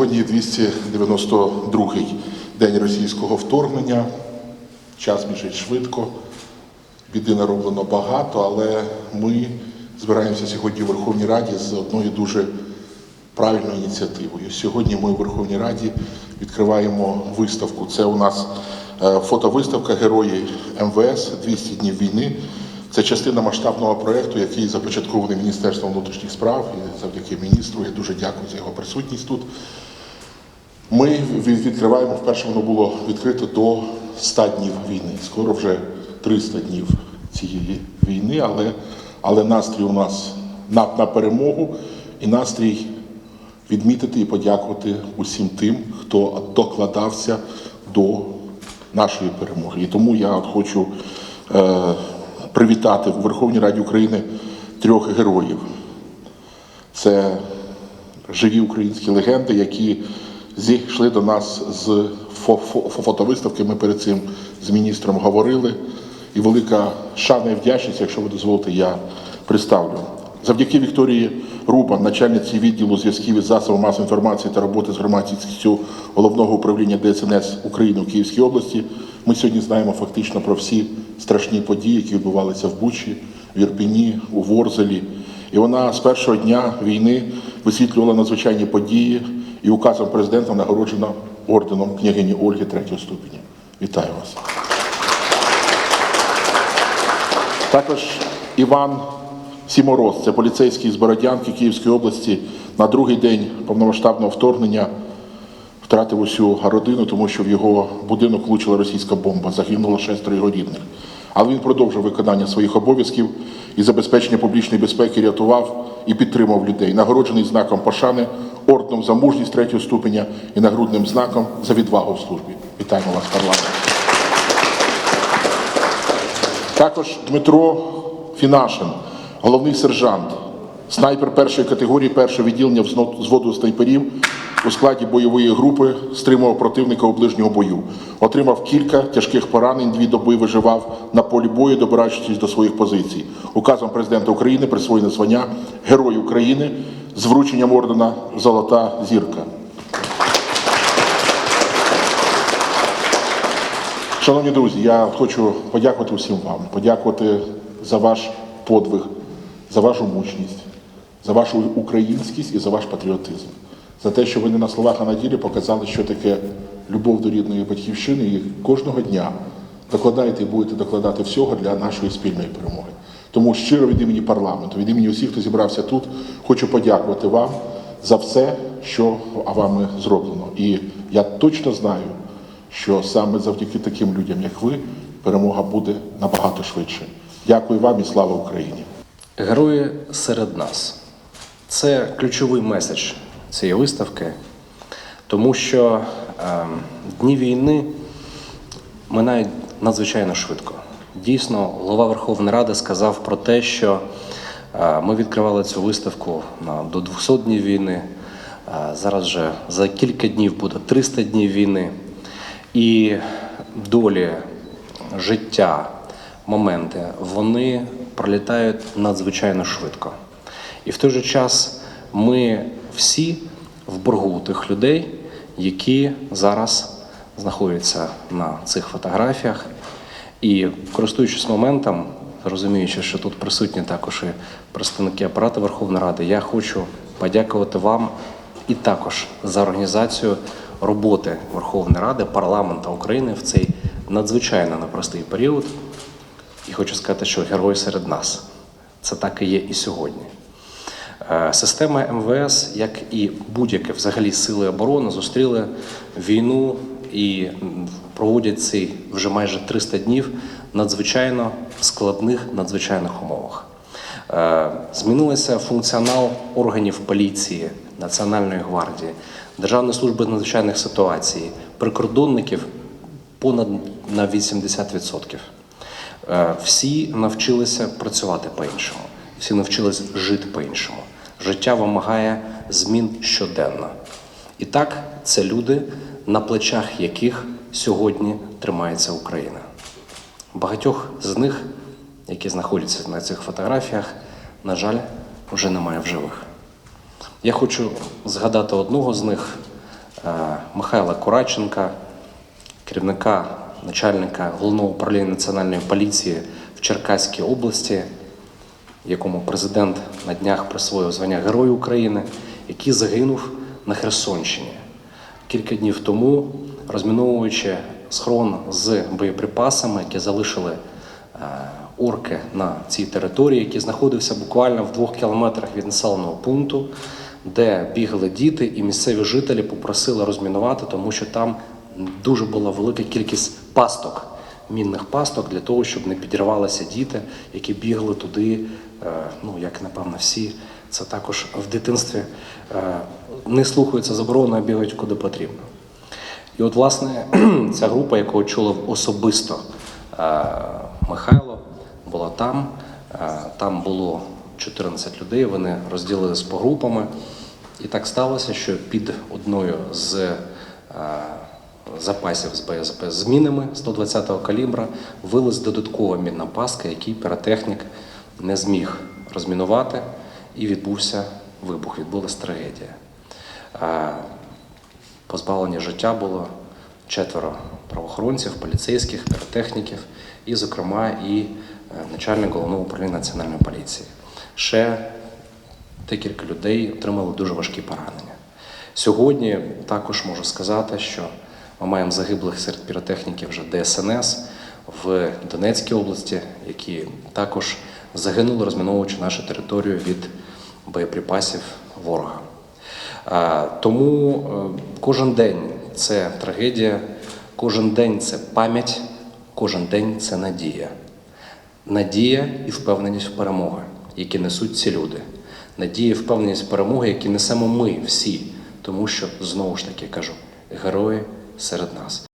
Сьогодні 292-й день російського вторгнення. Час біжить швидко, біди нароблено багато, але ми збираємося сьогодні у Верховній Раді з одною дуже правильною ініціативою. Сьогодні ми у Верховній Раді відкриваємо виставку. Це у нас е, фотовиставка Герої МВС 200 днів війни. Це частина масштабного проєкту, який започаткований Міністерством внутрішніх справ і завдяки міністру. Я дуже дякую за його присутність тут. Ми відкриваємо, вперше воно було відкрито до 100 днів війни. Скоро вже 300 днів цієї війни, але, але настрій у нас на, на перемогу і настрій відмітити і подякувати усім тим, хто докладався до нашої перемоги. І тому я от хочу е, привітати у Верховній Раді України трьох героїв. Це живі українські легенди, які зійшли до нас з фо- фо- фотовиставки. Ми перед цим з міністром говорили. І велика шана і вдячність, якщо ви дозволите, я представлю. Завдяки Вікторії Рубан, начальниці відділу зв'язків із засобами масової інформації та роботи з громадськістю головного управління ДСНС України у Київській області, ми сьогодні знаємо фактично про всі страшні події, які відбувалися в Бучі, в Ірпіні, у Ворзелі. І вона з першого дня війни висвітлювала надзвичайні події і указом президента нагороджена орденом княгині Ольги третього ступеня. Вітаю вас. Також Іван Сімороз, це поліцейський з Бородянки Київської області, на другий день повномасштабного вторгнення втратив усю родину, тому що в його будинок влучила російська бомба. Загинуло шестеро його рідних. Але він продовжив виконання своїх обов'язків і забезпечення публічної безпеки рятував і підтримав людей, нагороджений знаком пошани, орденом за мужність третього ступеня і нагрудним знаком за відвагу в службі. Вітаємо вас, парламент. Також Дмитро Фінашин, головний сержант, снайпер першої категорії першого відділення взводу снайперів у складі бойової групи стримував противника у ближнього бою. Отримав кілька тяжких поранень, дві доби виживав на полі бою, добираючись до своїх позицій. Указом президента України присвоєне звання Герой України з врученням ордена Золота зірка. Шановні друзі, я хочу подякувати усім вам, подякувати за ваш подвиг, за вашу мужність, за вашу українськість і за ваш патріотизм, за те, що ви не на словах, а на ділі показали, що таке любов до рідної батьківщини, і кожного дня докладаєте і будете докладати всього для нашої спільної перемоги. Тому щиро від імені парламенту, від імені усіх, хто зібрався тут, хочу подякувати вам за все, що вами зроблено. І я точно знаю, що саме завдяки таким людям, як ви, перемога буде набагато швидше. Дякую вам і слава Україні! Герої серед нас. Це ключовий меседж цієї виставки, тому що е, дні війни минають надзвичайно швидко. Дійсно, голова Верховної Ради сказав про те, що е, ми відкривали цю виставку на до 200 днів війни. Е, зараз вже за кілька днів буде 300 днів війни. І долі, життя, моменти, вони пролітають надзвичайно швидко. І в той же час ми всі в боргу тих людей, які зараз знаходяться на цих фотографіях. І користуючись моментом, розуміючи, що тут присутні також і представники апарату Верховної Ради, я хочу подякувати вам і також за організацію роботи Верховної Ради, парламента України в цей надзвичайно непростий період. І хочу сказати, що герой серед нас. Це так і є і сьогодні. Е, Система МВС, як і будь-яке взагалі сили оборони, зустріли війну і проводять ці вже майже 300 днів надзвичайно складних, надзвичайних умовах. Е, Змінилися функціонал органів поліції, Національної гвардії, Державної служби надзвичайних ситуацій, прикордонників понад на 80%. Е, Всі навчилися працювати по-іншому, всі навчилися жити по-іншому. Життя вимагає змін щоденно. І так, це люди, на плечах яких сьогодні тримається Україна. Багатьох з них, які знаходяться на цих фотографіях, на жаль, вже немає в живих. Я хочу згадати одного з них, е, Михайла Кураченка, керівника начальника головного управління національної поліції в Черкаській області, якому президент на днях присвоїв звання Герою України, який загинув на Херсонщині. Кілька днів тому, розміновуючи схрон з боєприпасами, які залишили е, орки на цій території, який знаходився буквально в двох кілометрах від населеного пункту, де бігали діти, і місцеві жителі попросили розмінувати, тому що там дуже була велика кількість пасток, мінних пасток для того, щоб не підірвалися діти, які бігли туди. е, Ну як напевно всі, це також в дитинстві е, не слухаються заборони, а бігають куди потрібно. І от, власне, ця група, яку очолив особисто е, Михайло, була там. Там було 14 людей, вони розділились по групами. І так сталося, що під одною з запасів з БСП з мінами 120-го калібра вилез додаткова мінна пастка, який піротехнік не зміг розмінувати, і відбувся вибух, відбулася трагедія. Позбавлені життя було четверо правоохоронців, поліцейських, піротехніків, і, зокрема, і е, начальник головного управління національної поліції. Ще декілька людей отримали дуже важкі поранення. Сьогодні також можу сказати, що ми маємо загиблих серед піротехніків вже ДСНС в Донецькій області, які також загинули, розміновуючи нашу територію від боєприпасів ворога. Тому е, кожен день це трагедія, кожен день це пам'ять, кожен день це надія. Надія і впевненість в перемоги, які несуть ці люди. Надія і впевненість в перемоги, які несемо ми всі, тому що знову ж таки кажу, герої серед нас.